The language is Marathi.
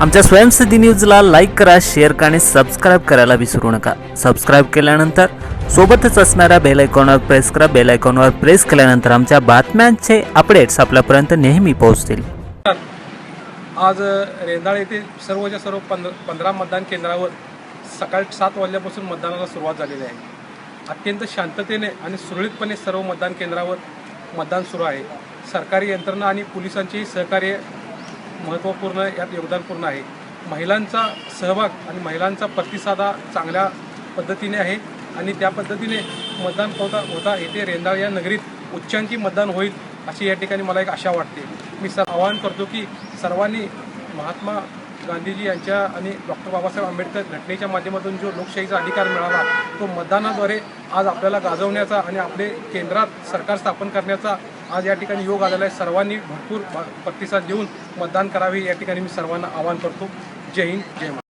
आमच्या स्वयंसिद्धी न्यूजला लाईक करा शेअर करा आणि सबस्क्राईब करायला विसरू नका. सबस्क्राईब केल्यानंतर सोबतच असणाऱ्या बेल आयकॉनवर प्रेस करा. बेल आयकॉनवर प्रेस केल्यानंतर आमच्या बातम्यांचे अपडेट्स आपल्यापर्यंत नेहमी पोहोचतील. आज रेंदाळ येथे सर्वच्या सर्व पंध पंधरा मतदान केंद्रावर सकाळी सात वाजल्यापासून मतदानाला सुरुवात झालेली आहे. अत्यंत शांततेने आणि सुरळीतपणे सर्व मतदान केंद्रावर मतदान सुरू आहे. सरकारी यंत्रणा आणि पोलिसांचेही सहकार्य महत्त्वपूर्ण यात योगदानपूर्ण आहे. महिलांचा सहभाग आणि महिलांचा प्रतिसाद हा चांगल्या पद्धतीने आहे आणि त्या पद्धतीने मतदान होता होता. येथे रेंदाळ या नगरीत उच्चांकी मतदान होईल अशी या ठिकाणी मला एक आशा वाटते. मी सर आवाहन करतो की सर्वांनी महात्मा गांधीजी यांच्या आणि डॉक्टर बाबासाहेब आंबेडकर घटनेच्या माध्यमातून जो लोकशाहीचा अधिकार मिळाला तो मतदानाद्वारे आज आपल्याला गाजवण्याचा आणि आपले केंद्रात सरकार स्थापन करण्याचा आज या ठिकाणी योग आलेला आहे. सर्वांनी भरपूर प्रतिसाद देऊन मतदान करावे. या ठिकाणी मी सर्वांना आवाहन करतो. जय हिंद जय